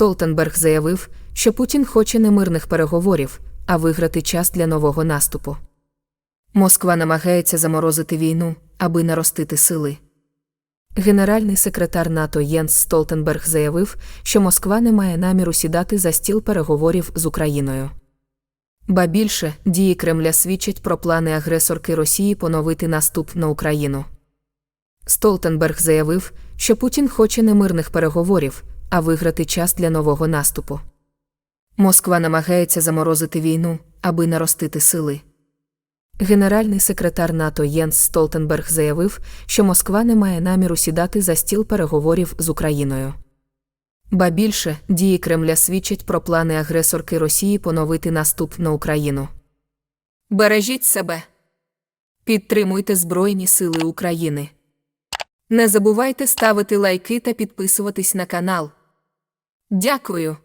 Столтенберг заявив, що Путін хоче не мирних переговорів, а виграти час для нового наступу. Москва намагається заморозити війну, аби наростити сили. Генеральний секретар НАТО Єнс Столтенберг заявив, що Москва не має наміру сідати за стіл переговорів з Україною. Ба більше, дії Кремля свідчать про плани агресорки Росії поновити наступ на Україну. Столтенберг заявив, що Путін хоче не мирних переговорів, а виграти час для нового наступу. Москва намагається заморозити війну, аби наростити сили. Генеральний секретар НАТО Єнс Столтенберг заявив, що Москва не має наміру сідати за стіл переговорів з Україною. Ба більше, дії Кремля свідчать про плани агресорки Росії поновити наступ на Україну. Бережіть себе. Підтримуйте Збройні Сили України. Не забувайте ставити лайки та підписуватись на канал. Дякую.